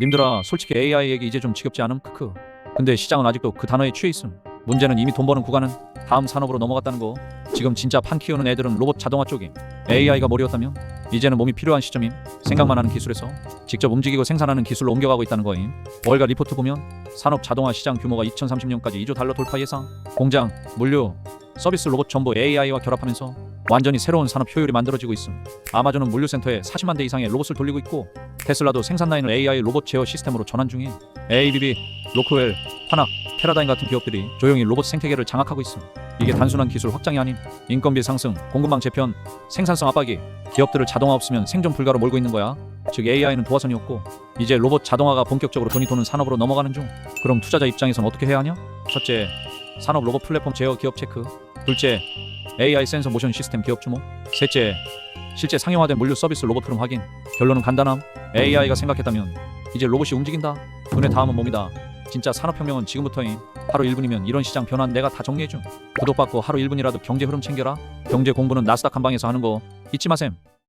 님들아 솔직히 AI 얘기 이제 좀 지겹지 않음? 크크. 근데 시장은 아직도 그 단어에 취해 있음. 문제는 이미 돈 버는 구간은 다음 산업으로 넘어갔다는 거. 지금 진짜 판 키우는 애들은 로봇 자동화 쪽임. AI가 머리였다면 이제는 몸이 필요한 시점임. 생각만 하는 기술에서 직접 움직이고 생산하는 기술로 옮겨가고 있다는 거임. 월가 리포트 보면 산업 자동화 시장 규모가 2030년까지 2조 달러 돌파 예상. 공장, 물류, 서비스 로봇 전부 AI와 결합하면서 완전히 새로운 산업 효율이 만들어지고 있음. 아마존은 물류센터에 40만 대 이상의 로봇을 돌리고 있고 테슬라도 생산 라인을 AI 로봇 제어 시스템으로 전환 중인 ABB, 로크웰, 파낙, 테라다인 같은 기업들이 조용히 로봇 생태계를 장악하고 있음. 이게 단순한 기술 확장이 아닌 인건비 상승, 공급망 재편, 생산성 압박이 기업들을 자동화 없으면 생존 불가로 몰고 있는 거야. 즉 AI는 도화선이 없고 이제 로봇 자동화가 본격적으로 돈이 도는 산업으로 넘어가는 중. 그럼 투자자 입장에선 어떻게 해야 하냐? 첫째, 산업 로봇 플랫폼 제어 기업 체크. 둘째, AI 센서 모션 시스템 기업 주목. 셋째, 실제 상용화된 물류 서비스 로봇 흐름 확인. 결론은 간단함. AI가 생각했다면 이제 로봇이 움직인다. 눈의 다음은 몸이다. 진짜 산업혁명은 지금부터임. 하루 1분이면 이런 시장 변화 내가 다 정리해줌. 구독받고 하루 1분이라도 경제 흐름 챙겨라. 경제 공부는 나스닥 한방에서 하는 거 잊지 마셈.